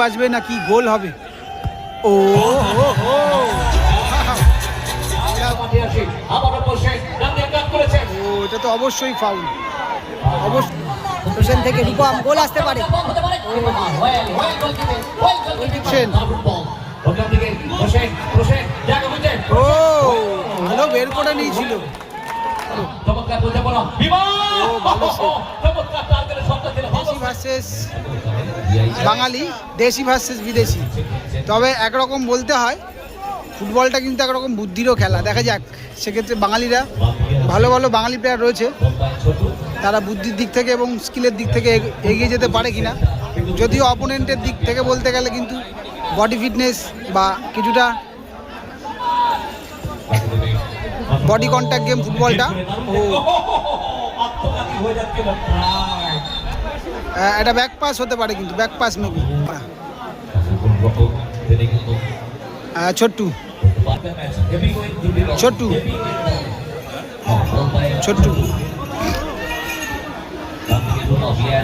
বাজবে না কি গোল হবে? ও ও এটা তো অবশ্যই ফাউল অবশ্যই হোসেন থেকে রূপম গোল আসতে পারে। ও ভালো বের করে নিয়েছিল। দেশি ভার্সেস বাঙালি দেশি ভার্সেস বিদেশি। তবে একরকম বলতে হয় ফুটবলটা কিন্তু একরকম বুদ্ধিরও খেলা। দেখা যাক সেক্ষেত্রে বাঙালিরা ভালো ভালো বাঙালি প্লেয়ার রয়েছে। তারা বুদ্ধির দিক থেকে এবং স্কিলের দিক থেকে এগিয়ে যেতে পারে কিনা। যদিও অপোনেন্টের দিক থেকে বলতে গেলে কিন্তু বডি ফিটনেস বা কিছুটা বডি কন্ট্যাক্ট গেম ফুটবলটা এটা ব্যাক পাস হতে পারে কিন্তু back pass maybe Chhotu. Chhotu. Chhotu.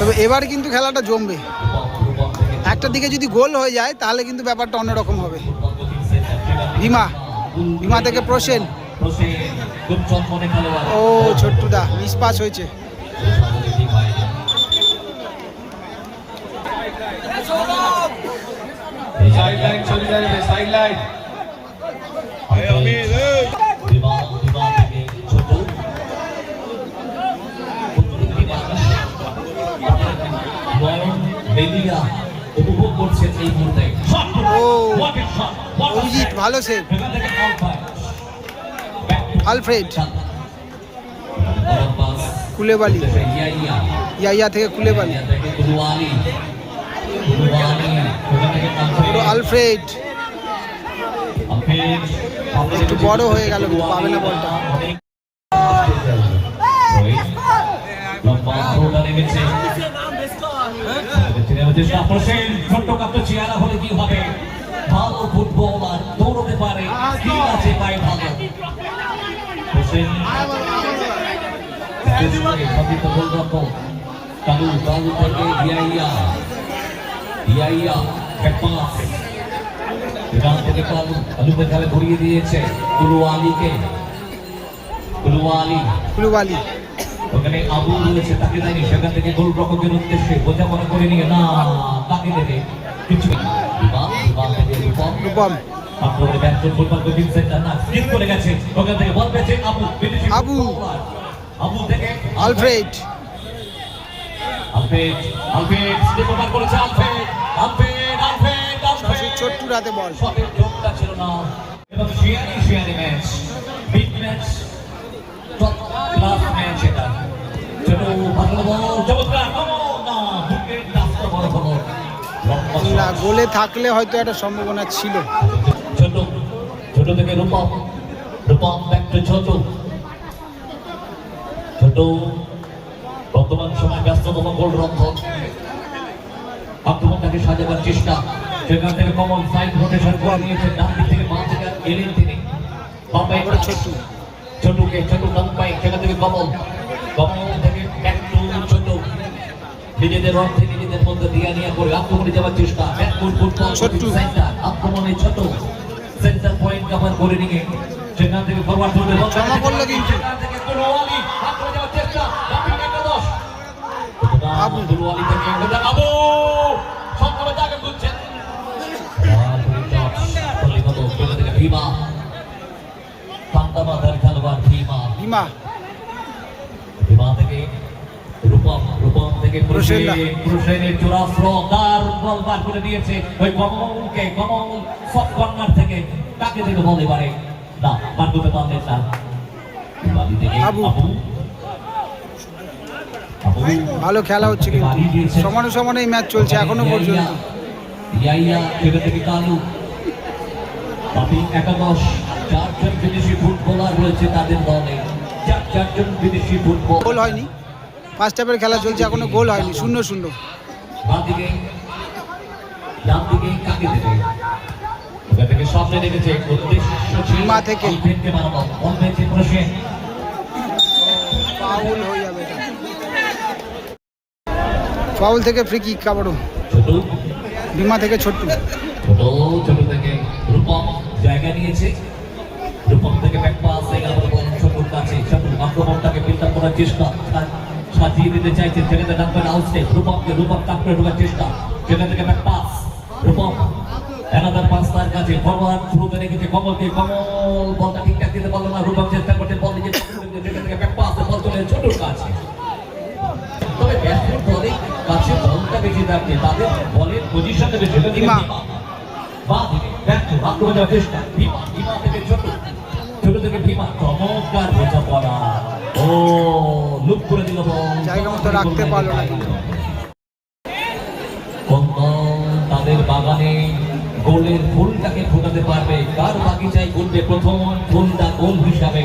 তবে এবার কিন্তু খেলাটা জমবে। একটা দিকে যদি গোল হয়ে যায় তাহলে কিন্তু ব্যাপারটা অন্যরকম হবে। ভীমা। ভীমা থেকে প্রসেন। ও ছোট্টুদা মিস পাস হয়েছে। সাইড লাইন চলে যাবে সাইড লাইন উপভোগ করছেন এই মুহূর্তে। ভালো সেভ আলফ্রেড কুলেবালি। ইয়াইয়া থেকে কুলেবালি। আলফ্রেড। একটু বড় হয়ে গেল কিন্তু পাবে না বলটা। ভালো ফুটবল আর দৌড়তে পারে সতীর্থ গোলরক্ষক কালু কালু থেকে ইয়াইয়া ইয়াইয়া ব্যাকপাস এখান থেকে কালু কালুকে খেলে ঘুরিয়ে দিয়েছে কুলু আলীকে কুলু ওখানে আবু রয়েছে তাকে দেয়নি সেখান থেকে গোল উদ্দেশ্যে বোঝাপড়া করে নিয়ে না তাকে দেবে। কিছু রূপম। রূপম আক্রমণে ফুটবল কোচিং সেন্টার না স্কিপ করে গেছে। ওখান থেকে বল পেয়েছে Abu Abu. Alfred. Alfred Alfred slip over করেছে Alfred Alfred Alfred Alfred. Chhotu রাতে বল। শটের যোগটা ছিল না। এবং শিয়ারি শিয়ারি match. Big match. Top class match এটা। ছোট ভালো বল। চমৎকার না উইকেট রাস্তা বড় হলো না গোলে থাকলে হয়তো একটা সম্ভাবনা ছিল। ছোট ছোট থেকে রূপম। রূপম ব্যাক টু ছোট। ছোট বর্তমান সময় ব্যস্ততম গোল রক্ষক। আক্রমণটাকে সাজাবার চেষ্টা। সেখান থেকে কমল সাইড রোটেশন করে নিয়েছে। ডান দিক থেকে বাম দিকে এলেন তিনি। বাম পায়ে এবারে ছোট্টু ছোটুকে ছোট ডান সেখান থেকে কমল। কমল থেকে ব্যাক টু ছোট। নিজেদের অর্থে নিজেদের মধ্যে দিয়ে নিয়ে করে আক্রমণে যাওয়ার চেষ্টা। Back football Chhotu. সেন্টার। আক্রমণে ছোট। সেন্টার পয়েন্ট কভার করে নিয়ে সেখান থেকে ফরওয়ার্ড করবে জমা করল কিন্তু। সেখান থেকে কুলওয়ালি আক্রমণে যাওয়ার চেষ্টা। বাকি একাদশ। আবু। কুলওয়ালি থেকে সংগ্রামে জায়গা খুঁজছেন ভীমা। পান্তামাদার খেলোয়াড় ভীমা। ভীমা। বিমা থেকে রূপম রূপম থেকে চূড়াস্ত্র তার বল বার করে দিয়েছে ওই কমলকে কমল সব কর্নার থেকে কাকে থেকে বল এবারে ভালো খেলা হচ্ছে কিন্তু। সমানে সমানে এই ম্যাচ চলছে এখনও পর্যন্ত। ইয়াইয়া সেখান থেকে কালু বাকি একাদশ চারজন বিদেশি ফুটবলার রয়েছে তাদের দলে। চার চারজন বিদেশি ফুটবল গোল হয়নি। ফার্স্ট হাফের খেলা চলছে এখনও গোল হয়নি। শূন্য শূন্য। বাম দিকে ডান দিকে কাকে দেবে? থেকে সামনে রেখেছে উদ্দেশ্য ছিল মা থেকে। আলফ্রেডকে বানানো বল পেয়েছে প্রসেন ফাউল হয়ে যাবে এটা। ফাউল থেকে ফ্রি কিক ছোট। বিমা থেকে ছোট্টু। ছোট ছোট থেকে রূপম জায়গা নিয়েছে। রূপম থেকে ব্যাক পাস হয়ে বল ছোটুর কাছে ছোটু আক্রমণটাকে বিল্ড আপ করার চেষ্টা। সাজিয়ে দিতে চাইছে ছেলেদের ডাকবেন আউটস্টেপ রূপমকে রূপম কাপ করে ঢোকার চেষ্টা। সেখান থেকে back pass Rupam. Another pass তার কাছে ফরওয়ার্ড শুরুতে রেখেছে কমলকে কমল বলটা ঠিকঠাক দিতে পারল না রূপম চেষ্টা করছে বল নিজে সেখান থেকে ব্যাক পাস বল চলে ছোটুর কাছে। তবে ব্যাটসম্যান দলের কাছে বলটা বেশি থাকে তাদের বলের পজিশনটা বেশি এটা দিকে বা দিকে টু আক্রমণ যাওয়ার চেষ্টা ভীমা ভীমা থেকে ছোট। ছোট থেকে ভীমা চমৎকার বোঝা পড়া। ও লুপ করে দিল বল। জায়গা মতো রাখতে পারল না কিন্তু। কোন দল তাদের বাগানে গোলের ফুলটাকে ফোটাতে পারবে। কার বাগিচায় ঘুরবে প্রথম ফুলটা গোল হিসাবে?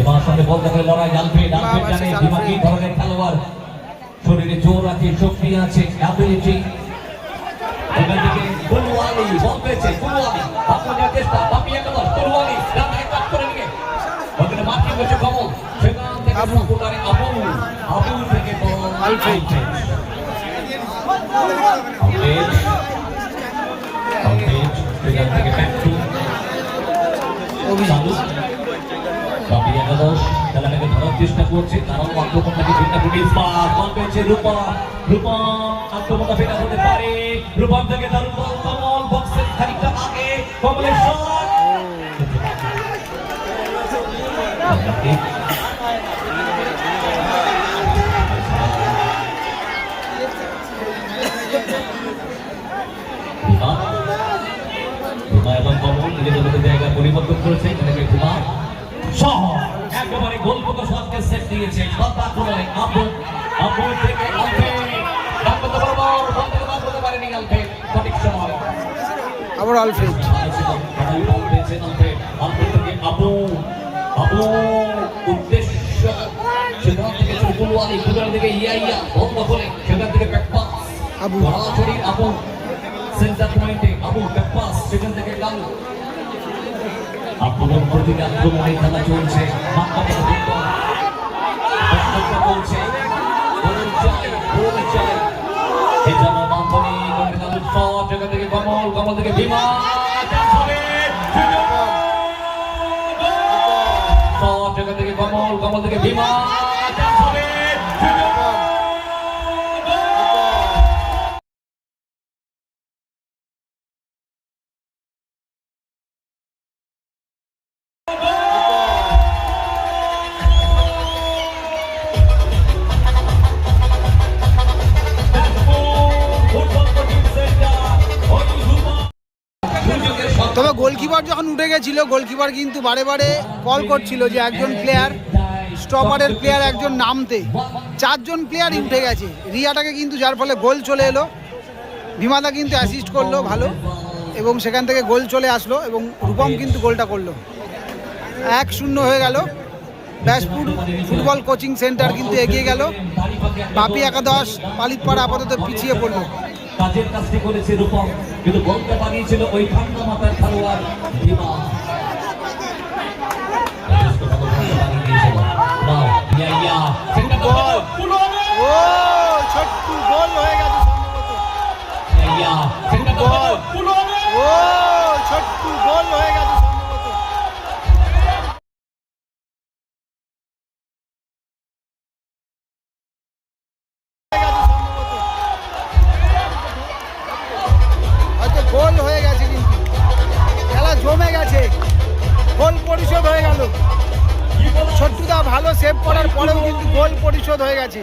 এবার সাথে বলতে হবে লড়াই জানবে জানে কি ধরনের খেলোয়াড়। শরীরে জোর আছে শক্তি আছে অ্যাবিলিটি থেকে কুলওয়ালি বল পেয়েছে কুলওয়ালি বাপু চেষ্টা বাপি একাদশ কুলওয়ালি ডানায় কাট করে নিয়ে। ওখানে মার্কিং করছে কমল। সেখান থেকে সাপোর্টারে আবু। আবু থেকে বল আলফ্রেড। সেখান থেকে ব্যাক টু অভিজিৎ চালু বাপি একাদশ খেলাটাকে ধরার চেষ্টা করছে তারাও আক্রমণটাকে ভিন্ন ফুটিয়ে স্পার বল পেয়েছে রূপম রূপম আক্রমণটা ফেরা হতে পারে রূপম থেকে দারুণ বল কমল বক্সের খানিকটা আগে কমলের শট পরিবর্তন করেছে এখানে বিমা সহ একেবারে গোলপত শটকে সেট দিয়েছে কথা করে আপু আপু থেকে আলফে। ডাকতে বরাবর বল থেকে বার করতে পারেনি আলফে। সঠিক সময়। আবার আলফে। আলফে থেকে আপু আপু উদ্দেশ্য। সেখান থেকে চুলকুলওয়ালি কুদার থেকে ইয়া ইয়া বন্ধ করে সেখান থেকে ব্যাক আবু। সেন্টার পয়েন্টে আবু ব্যাক পাস সেখান থেকে কালু আক্রমণ প্রতিটা আক্রমণে খেলা চলছে। চলছে। থেকে কমল কমল থেকে বিমা থেকে কমল কমল থেকে বিমা গেছিল গোলকিপার কিন্তু বারে বারে কল করছিল যে একজন প্লেয়ার স্টপারের প্লেয়ার একজন নামতে। চারজন প্লেয়ারই উঠে গেছে। রিয়াটাকে কিন্তু যার ফলে গোল চলে এলো। বিমাদা কিন্তু অ্যাসিস্ট করল ভালো এবং সেখান থেকে গোল চলে আসলো এবং রূপম কিন্তু গোলটা করল। এক শূন্য হয়ে গেল। ব্যাসপুর ফুটবল কোচিং সেন্টার কিন্তু এগিয়ে গেল। বাপি একাদশ, পালিতপাড়া আপাতত পিছিয়ে পড়ল। কাজের কাজটি করেছে রূপম কিন্তু বলতে পারিয়েছিল ওই ঠান্ডা মাথার খেলোয়াড় ইয়া, ইয়া! ও ছোট্টু গোল হয়ে গেছে জমে গেছে। গোল পরিশোধ হয়ে গেল। ছোট্টুদা ভালো সেভ করার পরেও কিন্তু গোল পরিশোধ হয়ে গেছে।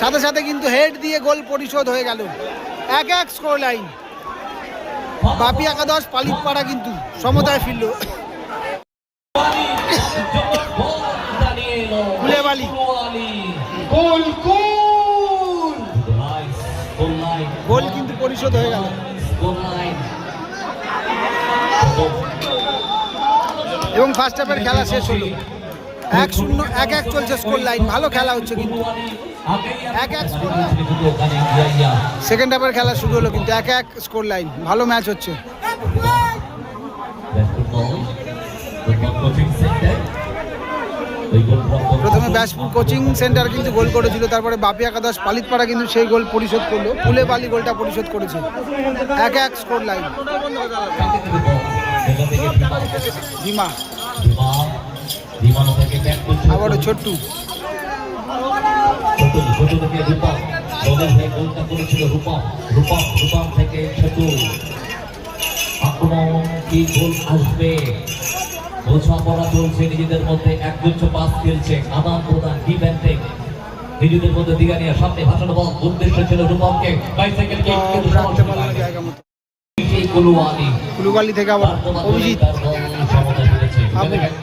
সাথে সাথে কিন্তু হেড দিয়ে গোল পরিশোধ হয়ে গেল। এক এক স্কোর লাইন বাপি একাদশ পালিতপাড়া কিন্তু সমতায় ফিরল. গোল কিন্তু পরিশোধ হয়ে গেল। এবং ফার্স্ট হাফের খেলা শেষ হলো। এক শূন্য, এক এক চলছে স্কোর লাইন ভালো খেলা হচ্ছে কিন্তু। এক। সেকেন্ড হাফের খেলা শুরু হলো কিন্তু এক এক স্কোর লাইন ভালো ম্যাচ হচ্ছে। প্রথমে ব্যাসপুর কোচিং সেন্টার কিন্তু গোল করেছিল, তারপরে বাপি একাদশ পালিতপাড়া কিন্তু সেই গোল পরিশোধ করল। ফুলে বালি গোলটা পরিশোধ করেছে। এক এক স্কোর লাইন কাকে দেবে বল? সেখান থেকে বিমান। বিমা বিমান, বিমানও থেকে ব্যাক করছে। আবারও ছোট্টু ছোট ছোট থেকে রূপম দলের গোলটা করেছিল রূপম রূপম রূপম থেকে ছোট আক্রমণ কি গোল আসবে বোঝাপড়া চলছে নিজেদের মধ্যে একগুচ্ছ পাস খেলছে আদান প্রদান নিজেদের মধ্যে দিগা নিয়ে সামনে ভাসানো বল উদ্দেশ্য ছিল রূপমকে বাইসাইকেল কুলুবালি থেকে আবার অভিজিৎ।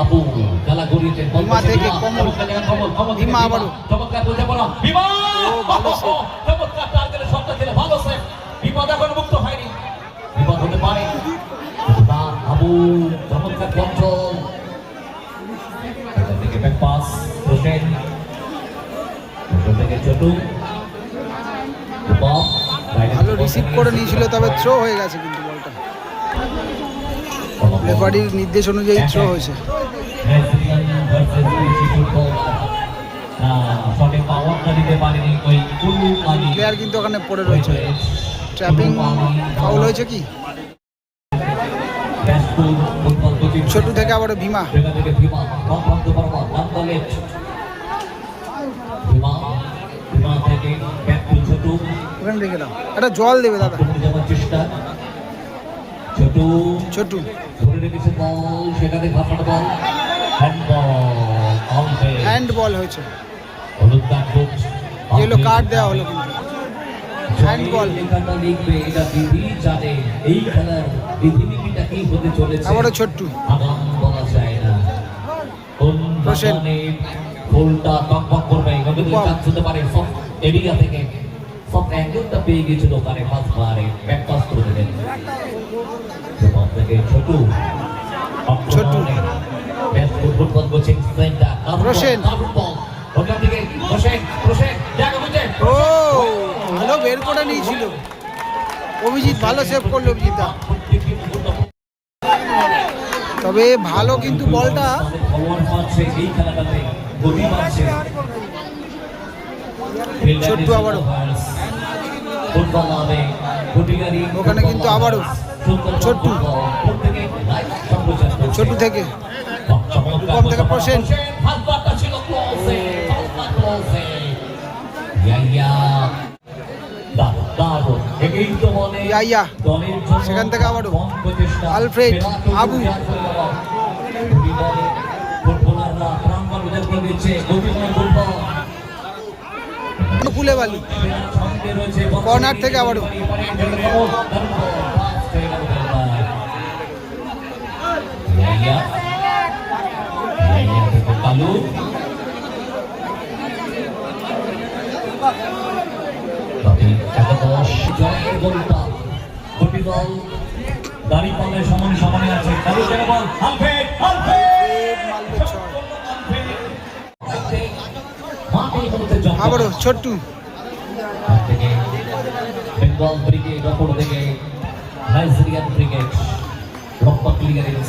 আবু। থেকে কমল। ভালো save। চমৎকার টার্গেটে শটটা ছিল ভালো সেভ বিপদ এখন মুক্ত হয়নি। বিপদ হতে পারে। আবু চমৎকার কন্ট্রোল। থেকে ব্যাক পাস হোসেন। হোসেন থেকে ছোটু। ভালো রিসিভ করে নিয়েছিল তবে থ্রো হয়ে গেছে কিন্তু। রেফারির নির্দেশ অনুযায়ী থ্রো হয়েছে। প্লেয়ার কিন্তু ওখানে পড়ে রয়েছে। ট্র্যাপিং ফাউল হয়েছে কি? ছোট থেকে আবার ভীমা। ছোটু ওখানে রেখে দাও। একটা জল দেবে দাদা। ছোটু। ছোট্টু ধরে রেখেছে বল সেখানে হয়েছে। হলুদ কার্ড দেওয়া হলো কিন্তু। লেখাটা লিখবে এটা বিধি জানে। এই খেলার কি হতে চলেছে? আবারও ছোট্টু। আগাম বলা যায় না। কোন বাগানে ফুলটা টকবক করবে। চান্স হতে পারে? সব এরিয়া থেকে। সব অ্যাঙ্গেলটা পেয়ে গেছিল ওখানে পাস বারে ব্যাক পাস করে দিলেন Chhotu. Chhotu. Football coaching centre. ওখান থেকে ও ভালো বের করে নিয়েছিল। অভিজিৎ ভালো সেভ করল অভিজিৎ তবে ভালো কিন্তু বলটা। ছোট্টু আবারও। ওখানে কিন্তু আবারও। ছোট্টু। প্রত্যেকে লাইভ সম্প্রচার করছে। ছোটু থেকে রূপম থেকে প্রসেন। সেখান থেকে আবারও। আলফ্রেড, আবু। উদ্যান করে দেওয়া। দুটি ইয়া, ইয়া থেকে কালু তবে একাদশ জয়ের গোলটা দুটি দল দাড়ি পাল্লে সমান সমানে আছে কালু বল জমে আবারও ছোট্টু বেঙ্গল ব্রিগেড অপর থেকে নাইজেরিয়ান ব্রিগেড রক্ষক ক্লিয়ারেন্স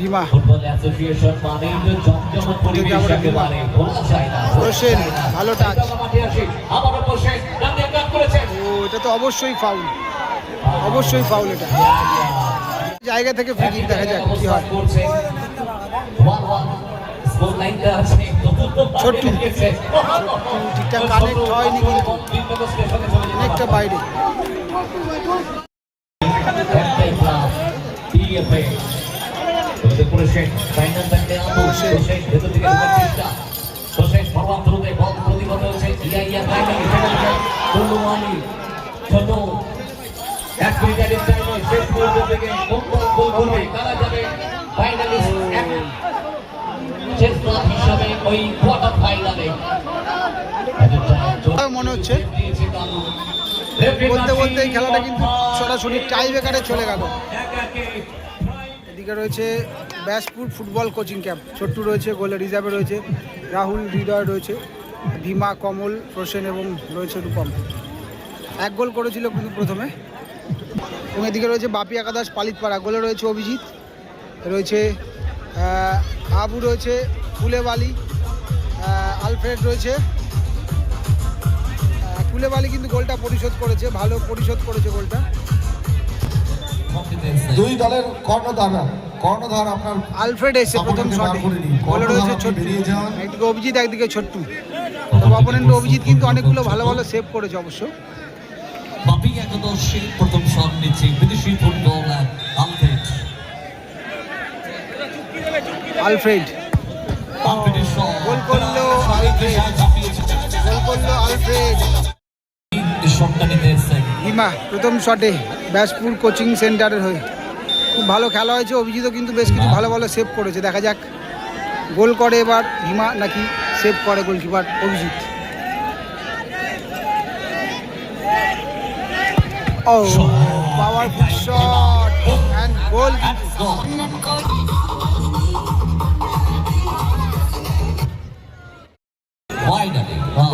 না হোসেন, ভালো করেছেন ও এটা তো অবশ্যই ফাউল অবশ্যই ফাউল এটা। জায়গা থেকে ফ্রি কিক দেখা যাক কি হয়। ছোট্টু। ঠিকঠাক connect হয়নি কিন্তু। অনেকটা বাইরে। Class TFA final Abu Hossain. Hossain ভেতর থেকে চেষ্টা হোসেন ফরওয়ার্ড থ্রুতে বল প্রতিগত হচ্ছে ইয়া ইয়া কুলু আলী ছোট এক মিনিটের টাইমে শেষ মুহূর্ত থেকে কোন গোল করবে তারা যাবে? ফাইনালিস্ট শেষ ক্লাব হিসাবে ওই কোয়ার্টার ফাইনালে মনে হচ্ছে? বলতে বলতে এই খেলাটা কিন্তু সরাসরি টাই ব্রেকারে চলে গেল। এদিকে রয়েছে, Byaspur football coaching camp. Chhotu রয়েছে, গোলে রিজার্ভে রয়েছে, রাহুল, হৃদয় রয়েছে, ভীমা, কমল প্রসেন এবং রয়েছে রূপম। এক গোল করেছিল কিন্তু প্রথমে। এবং এদিকে রয়েছে বাপি একাদশ পালিতপাড়া গোলে রয়েছে অভিজিৎ, রয়েছে আবু রয়েছে, ফুলেবালি আলফ্রেড রয়েছে। কুলেবালি কিন্তু গোলটা পরিশোধ করেছে, ভালো পরিশোধ করেছে গোলটা। দুই দলের কর্ণধার কর্ণধার আপনার আলফ্রেড এসে প্রথম শটে বলে রয়েছে ছোট্টু। একদিকে অভিজিৎ একদিকে ছোট্টু। তবে অপোনেন্ট অভিজিৎ কিন্তু অনেকগুলো ভালো ভালো সেভ করেছে অবশ্য। বাপি একাদশের প্রথম শট নিচ্ছে বিদেশি ফুটবলার আলফ্রেড। আলফ্রেড। গোল করল আলফ্রেড। গোল করল আলফ্রেড। এই শটটা নিতে হিমা প্রথম শটে ব্যাসপুর কোচিং সেন্টারের হয়ে। খুব ভালো খেলা হয়েছে অভিজিৎও কিন্তু বেশ কিছু ভালো ভালো সেভ করেছে। দেখা যাক গোল করে এবার হিমা নাকি সেভ করে goalkeeper Abhijit. O powerful shot and goal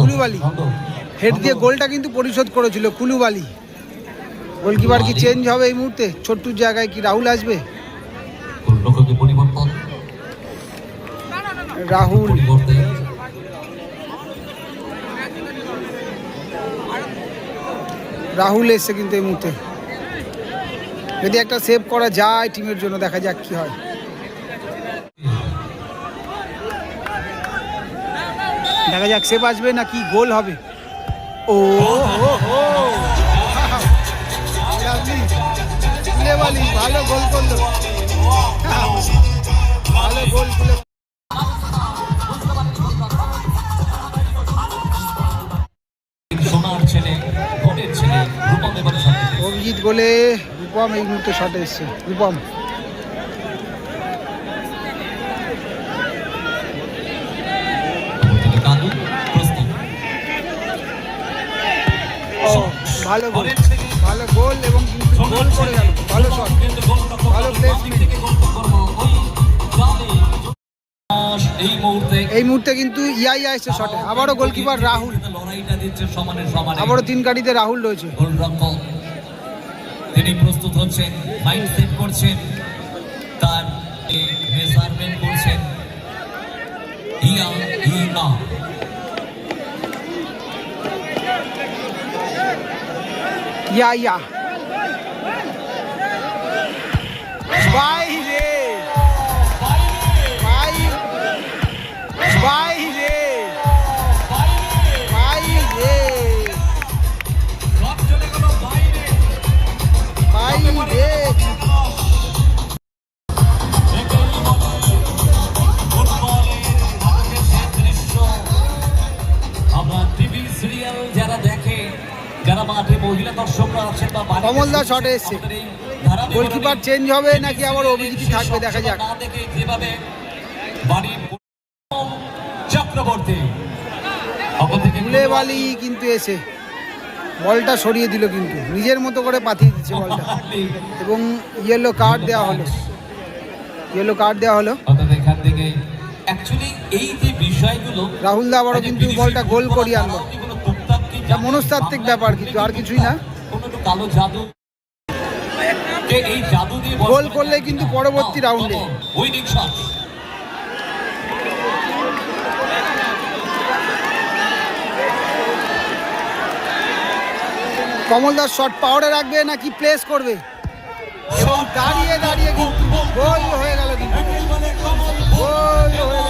Coulibaly. Head দিয়ে গোলটা কিন্তু পরিশোধ করেছিল কুলুবালি। গোলকিপার কি চেঞ্জ হবে এই মুহূর্তে? ছোট্টুর জায়গায় কি রাহুল আসবে? রাহুল। রাহুল এসছে কিন্তু এই মুহূর্তে। যদি একটা সেভ করা যায় টিমের জন্য দেখা যাক কি হয়। দেখা যাক সেভ আসবে নাকি গোল হবে। ও হো হো গোলে রূপম এই মুহূর্তে শটে এসছে। রূপম। ভালো গোল ভালো গোল এবং গোল করে গেল। ভালো শট ভালো এই মুহূর্তে কিন্তু ইয়া এসছে শটে আবারও গোলকিপার রাহুল। আবারও তিন গাড়িতে রাহুল রয়েছে। তিনি প্রস্তুত হচ্ছেন মাইন্ড সেট করছেন তার মেজারমেন্ট করছেন। ইয়া ইয়া। বাই- বাড়িতে শটে এসছে। গোলকিপার চেঞ্জ হবে নাকি আবার অভিজিৎ থাকবে? দেখা যাক। চক্রবর্তী অপর কিন্তু এসে বলটা সরিয়ে দিল কিন্তু। নিজের মতো করে পাঠিয়ে দিচ্ছে বলটা। এবং ইয়েলো কার্ড দেওয়া হলো। ইয়েলো কার্ড দেওয়া হলো। এখান থেকে অ্যাকচুয়ালি এই যে বিষয়গুলো রাহুল দা আবারও কিন্তু বলটা গোল করিয়ে আনলো। মনস্তাত্ত্বিক ব্যাপার কিন্তু আর কিছুই না। কোনো কালো জাদু যে এই জাদু দিয়ে গোল করলে কিন্তু পরবর্তী রাউন্ডে উইনিং শট কমলদার শট পাওয়ারে রাখবে নাকি প্লেস করবে? দাঁড়িয়ে দাঁড়িয়ে গোল হয়ে গেল কিন্তু। গোল হয়ে